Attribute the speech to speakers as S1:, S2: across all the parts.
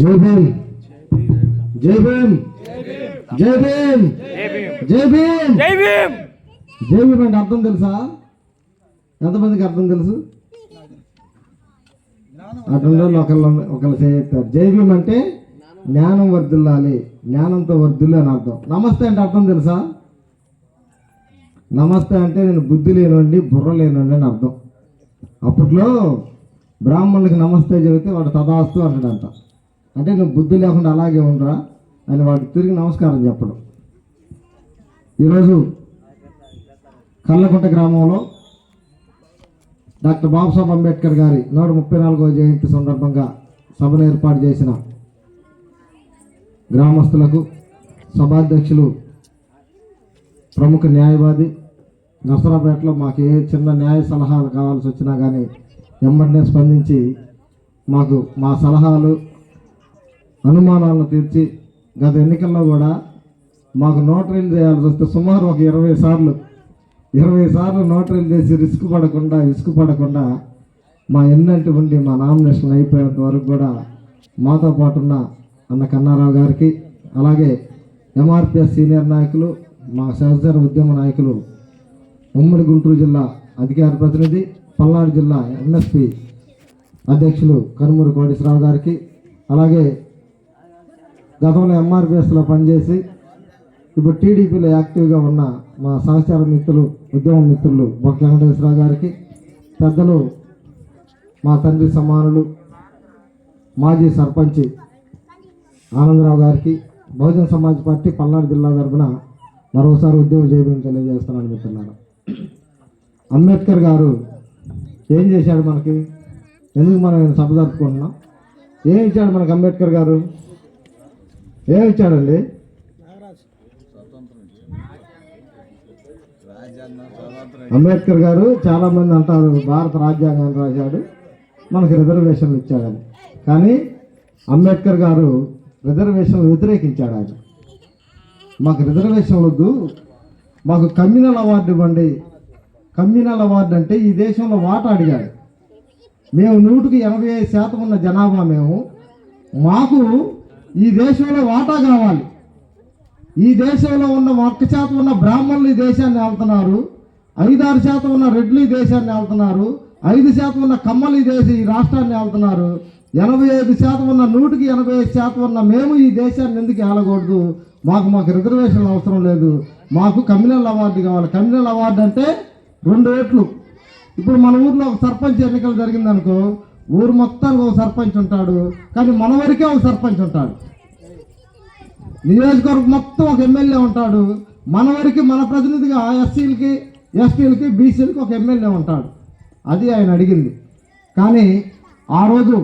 S1: జై భీమ్. జై భీమ్. జై భీమ్. జై భీమ్.
S2: జై భీమ్.
S1: జై భీమ్. అంటే అర్థం తెలుసా? ఎంతమందికి అర్థం తెలుసు? అటువంటి ఒకళ్ళు ఒకళ్ళు చేస్తారు. జై భీమ్ అంటే జ్ఞానం వర్ధిల్లాలి. జ్ఞానంతో వర్ధిల్లు అని అర్థం. నమస్తే అంటే అర్థం తెలుసా? నమస్తే అంటే నేను బుద్ధి లేనండి బుర్ర లేనండి అని అర్థం. అప్పట్లో బ్రాహ్మణులకి నమస్తే చెబితే వాడు తదాస్తు అంటాడంట. అంటే నువ్వు బుద్ధి లేకుండా అలాగే ఉండరా అని వాడు తిరిగి నమస్కారం చెప్పడం. ఈరోజు కల్లకుంట గ్రామంలో డాక్టర్ బాబాసాహెబ్ అంబేద్కర్ గారి నూట ముప్పై నాలుగవ జయంతి సందర్భంగా సభను ఏర్పాటు చేసిన గ్రామస్తులకు సభాధ్యక్షులు ప్రముఖ న్యాయవాది నర్సరాపేటలో మాకు ఏ చిన్న న్యాయ సలహాలు కావాల్సి వచ్చినా కానీ వెంబడినే స్పందించి మాకు మా సలహాలు అనుమానాలను తీర్చి గత ఎన్నికల్లో కూడా మాకు నోటరీలు చేయాల్సి వస్తే సుమారు ఒక ఇరవై సార్లు ఇరవై సార్లు నోటరీలు చేసి రిస్క్ పడకుండా రిస్క్ పడకుండా మా ఎన్నంటి ఉండి మా నామినేషన్ అయిపోయేంత వరకు కూడా మాతో పాటు ఉన్న అన్న కన్నారావు గారికి అలాగే ఎంఆర్పిఎస్ సీనియర్ నాయకులు మా సహచర ఉద్యమ నాయకులు ఉమ్మడి గుంటూరు జిల్లా అధికార ప్రతినిధి పల్నాడు జిల్లా ఎన్ఎస్పి అధ్యక్షులు కనుమూరు కోటేశ్వరరావు గారికి అలాగే గతంలో ఎంఆర్పిఎస్లో పనిచేసి ఇప్పుడు టీడీపీలో యాక్టివ్గా ఉన్న మా సహచార మిత్రులు ఉద్యమ మిత్రులు బొక్క వెంకటేశ్వరరావు గారికి పెద్దలు మా తండ్రి సమానులు మాజీ సర్పంచి ఆనందరావు గారికి బహుజన సమాజ్ పార్టీ పల్నాడు జిల్లా తరఫున మరోసారి ఉద్యోగ చేయమని తెలియజేస్తున్నాను మిత్రులారా. అంబేద్కర్ గారు ఏం చేశాడు మనకి? ఎందుకు మనం సభ జరుపుకుంటున్నాం? ఏం ఇచ్చాడు మనకి అంబేద్కర్ గారు? ఏం ఇచ్చాడండి అంబేద్కర్ గారు చాలామంది అంటారు భారత రాజ్యాంగాన్ని రాశాడు మనకు రిజర్వేషన్లు ఇచ్చాడని. కానీ అంబేద్కర్ గారు రిజర్వేషన్లు వ్యతిరేకించాడు ఆయన. మాకు రిజర్వేషన్ వద్దు మాకు కమ్యూనల్ అవార్డు ఇవ్వండి. కమ్యూనల్ అవార్డు అంటే ఈ దేశంలో వాటా అడిగాడు. మేము నూటికి ఎనభై ఐదు శాతం ఉన్న జనాభా మేము మాకు ఈ దేశంలో వాటా కావాలి. ఈ దేశంలో ఉన్న ఒక్క శాతం ఉన్న బ్రాహ్మణులు ఈ దేశాన్ని వెళ్తున్నారు ఐదారు శాతం ఉన్న రెడ్లు ఈ దేశాన్ని వెళ్తున్నారు ఐదు శాతం ఉన్న కమ్మలు ఈ దేశ ఈ రాష్ట్రాన్ని వెళ్తున్నారు ఎనభై ఐదు శాతం ఉన్న నూటికి ఎనభై ఐదు శాతం ఉన్న మేము ఈ దేశాన్ని ఎందుకు ఆలకూడదు? మాకు మాకు రిజర్వేషన్ అవసరం లేదు. మాకు కమ్యూనల్ అవార్డు కావాలి. కమ్యూనల్ అవార్డు అంటే రెండు ఓట్లు. ఇప్పుడు మన ఊర్లో ఒక సర్పంచ్ ఎన్నికలు జరిగిందనుకో ఊరు మొత్తానికి ఒక సర్పంచ్ ఉంటాడు కానీ మన వరకే ఒక సర్పంచ్ ఉంటాడు. నియోజకవర్గం మొత్తం ఒక ఎమ్మెల్యే ఉంటాడు. మన వరకు మన ప్రతినిధిగా ఎస్సీలకి ఎస్టీలకి బీసీలకి ఒక ఎమ్మెల్యే ఉంటాడు. అది ఆయన అడిగింది. కానీ ఆ రోజు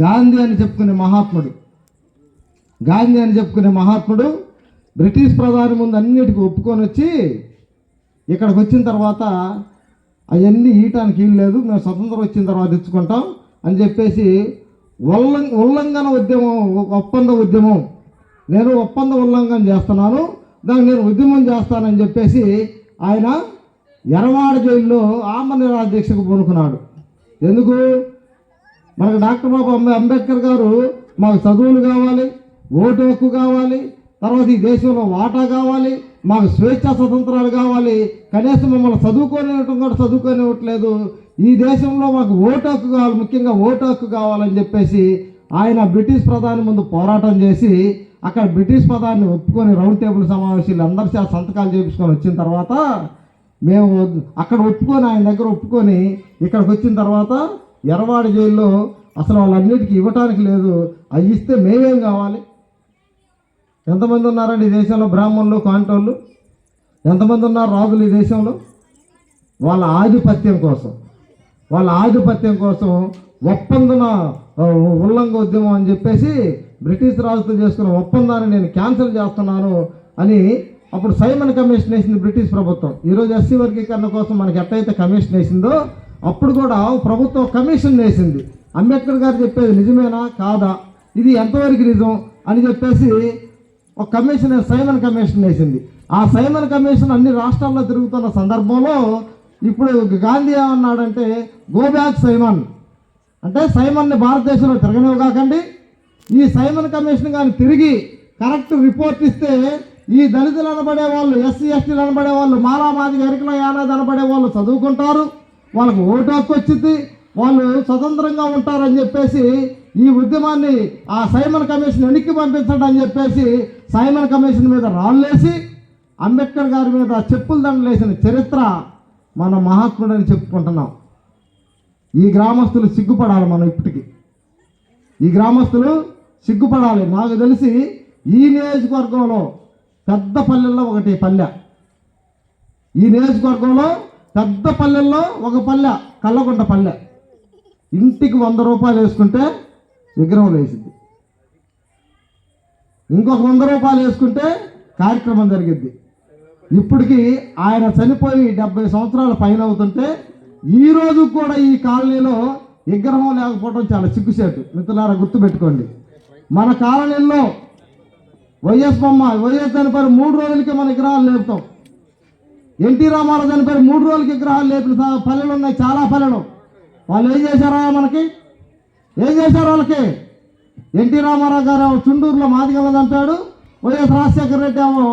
S1: గాంధీ అని చెప్పుకునే మహాత్ముడు గాంధీ అని చెప్పుకునే మహాత్ముడు బ్రిటిష్ ప్రధాని ముందు అన్నిటికీ ఒప్పుకొని వచ్చి ఇక్కడికి వచ్చిన తర్వాత అవన్నీ ఈయటానికి వీలు లేదు మేము స్వతంత్రం వచ్చిన తర్వాత ఇచ్చుకుంటాం అని చెప్పేసి ఉల్లం ఉల్లంఘన ఉద్యమం ఒప్పంద ఉద్యమం. నేను ఒప్పంద ఉల్లంఘన చేస్తున్నాను దాన్ని నేను ఉద్యమం చేస్తానని చెప్పేసి ఆయన ఎరవాడ జైల్లో ఆమ నిరాధ్యక్షకు పూనుకున్నాడు. ఎందుకు? మనకు డాక్టర్ బాబు అంబే అంబేద్కర్ గారు మాకు చదువులు కావాలి ఓటు హక్కు కావాలి తర్వాత ఈ దేశంలో వాటా కావాలి మాకు స్వేచ్ఛ స్వతంత్రాలు కావాలి కనీసం మమ్మల్ని చదువుకొని కూడా చదువుకోనివ్వట్లేదు. ఈ దేశంలో మాకు ఓటు హక్కు కావాలి ముఖ్యంగా ఓటు హక్కు కావాలని చెప్పేసి ఆయన బ్రిటిష్ ప్రధాని ముందు పోరాటం చేసి అక్కడ బ్రిటిష్ ప్రధాని ఒప్పుకొని రౌండ్ టేబుల్ సమావేశాలు అందరి చేత సంతకాలు చేపించుకొని వచ్చిన తర్వాత మేము అక్కడ ఒప్పుకొని ఆయన దగ్గర ఒప్పుకొని ఇక్కడికి వచ్చిన తర్వాత ఎర్రవాడ జైల్లో అసలు వాళ్ళన్నిటికీ ఇవ్వటానికి లేదు. అవి ఇస్తే మేమేం కావాలి? ఎంతమంది ఉన్నారండి ఈ దేశంలో? బ్రాహ్మణులు కాంటోళ్ళు? ఎంతమంది ఉన్నారు రాజులు ఈ దేశంలో? వాళ్ళ ఆధిపత్యం కోసం. వాళ్ళ ఆధిపత్యం కోసం ఒప్పందన ఉల్లంఘ ఉద్యమం అని చెప్పేసి బ్రిటిష్ రాజుతో చేసుకున్న ఒప్పందాన్ని నేను క్యాన్సిల్ చేస్తున్నాను అని అప్పుడు సైమన్ కమిషన్ వేసింది బ్రిటిష్ ప్రభుత్వం. ఈరోజు ఎస్సీ వర్గీకరణ కోసం మనకి ఎట్టయితే కమిషన్ వేసిందో అప్పుడు కూడా ప్రభుత్వం కమిషన్ వేసింది. అంబేద్కర్ గారు చెప్పేది నిజమేనా? కాదా? ఇది ఎంతవరకు నిజం? అని చెప్పేసి ఒక కమిషన్ సైమన్ కమిషన్ వేసింది. ఆ సైమన్ కమిషన్ అన్ని రాష్ట్రాల్లో తిరుగుతున్న సందర్భంలో ఇప్పుడు గాంధీ ఏమన్నాడంటే గో బ్యాక్ సైమన్. అంటే సైమన్ని భారతదేశంలో తిరగనివ్వకాకండి ఈ సైమన్ కమిషన్ కానీ తిరిగి కరెక్ట్ రిపోర్ట్ ఇస్తే ఈ దళితులు అనబడే వాళ్ళు ఎస్సీ ఎస్టీలు అనబడే వాళ్ళు మాలామాది ఎరికల యానాది అనబడే వాళ్ళు చదువుకుంటారు. వాళ్ళకు ఓటు హక్కు వచ్చింది. వాళ్ళు స్వతంత్రంగా ఉంటారని చెప్పేసి ఈ ఉద్యమాన్ని ఆ సైమన్ కమిషన్ వెనక్కి పంపించండి అని చెప్పేసి సైమన్ కమిషన్ మీద రాళ్ళేసి అంబేద్కర్ గారి మీద చెప్పులు దండలు వేసిన చరిత్ర మన మహాత్ముడని చెప్పుకుంటున్నాం. ఈ గ్రామస్తులు సిగ్గుపడాలి మనం ఇప్పటికి. ఈ గ్రామస్తులు సిగ్గుపడాలి. నాకు తెలిసి ఈ నియోజకవర్గంలో పెద్ద పల్లెల్లో ఒకటి పల్లె. ఈ నియోజకవర్గంలో పెద్ద పల్లెల్లో ఒక పల్లె కల్లకుంట పల్లె. ఇంటికి వంద రూపాయలు వేసుకుంటే విగ్రహం వేసింది ఇంకొక వంద రూపాయలు వేసుకుంటే కార్యక్రమం జరిగిద్ది. ఇప్పటికీ ఆయన చనిపోయి డెబ్బై సంవత్సరాల పైన అవుతుంటే ఈరోజు కూడా ఈ కాలనీలో విగ్రహం లేకపోవడం చాలా సిగ్గుసేటు మిత్రులారా గుర్తుపెట్టుకోండి. మన కాలనీలో వైఎస్ బొమ్మ వైఎస్ చనిపోయిన మూడు రోజులకి మన విగ్రహాలు లేపుతాం. ఎన్టీ రామారావు చనిపోయిన మూడు రోజులకి విగ్రహాలు లేపిన పల్లెలు ఉన్నాయి చాలా పల్లెలు వాళ్ళు ఏం చేశారా మనకి? ఏం చేశారు వాళ్ళకి? ఎన్టీ రామారావు గారు చుండూరులో మాదిగలను చంపాడు. వైఎస్ రాజశేఖర రెడ్డి ఏమో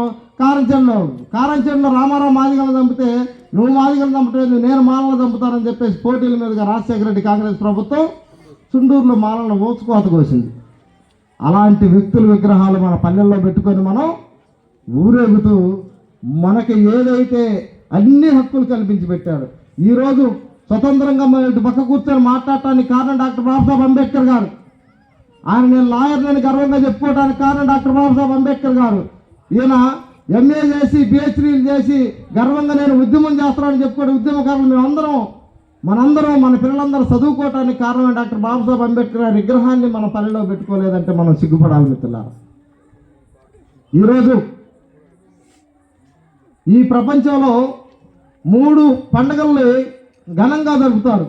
S1: కారంచెల్లో కారంచెల్లో రామారావు మాదిగలు చంపితే నువ్వు మాదిగలు చంపలేదు నేను మాలను చంపుతానని చెప్పేసి పోటీల మీదుగా రాజశేఖర రెడ్డి కాంగ్రెస్ ప్రభుత్వం చుండూరులో మాలను ఓచుకోత కోసింది అలాంటి వ్యక్తుల విగ్రహాలు మన పల్లెల్లో పెట్టుకొని మనం ఊరేగుతూ మనకి ఏదైతే అన్ని హక్కులు కల్పించి పెట్టాడు ఈరోజు స్వతంత్రంగా మన ఇటు పక్క కూర్చొని మాట్లాడటానికి కారణం డాక్టర్ బాబాసాహెబ్ అంబేద్కర్ గారు. ఆయన నేను లాయర్ నేను గర్వంగా చెప్పుకోవడానికి కారణం డాక్టర్ బాబాసాహెబ్ అంబేద్కర్ గారు. ఈయన ఎంఏ చేసి పిహెచ్డీలు చేసి గర్వంగా నేను ఉద్యమం చేస్తానని చెప్పుకోవడం ఉద్యమకారులు మేమందరం మనందరం మన పిల్లలందరూ చదువుకోవటానికి కారణం డాక్టర్ బాబాసాహెబ్ అంబేద్కర్ గారి విగ్రహాన్ని మన పల్లెలో పెట్టుకోలేదంటే మనం సిగ్గుపడాలి మిత్రులారా. ఈరోజు ఈ ప్రపంచంలో మూడు పండుగల్ని ఘనంగా జరుపుతారు.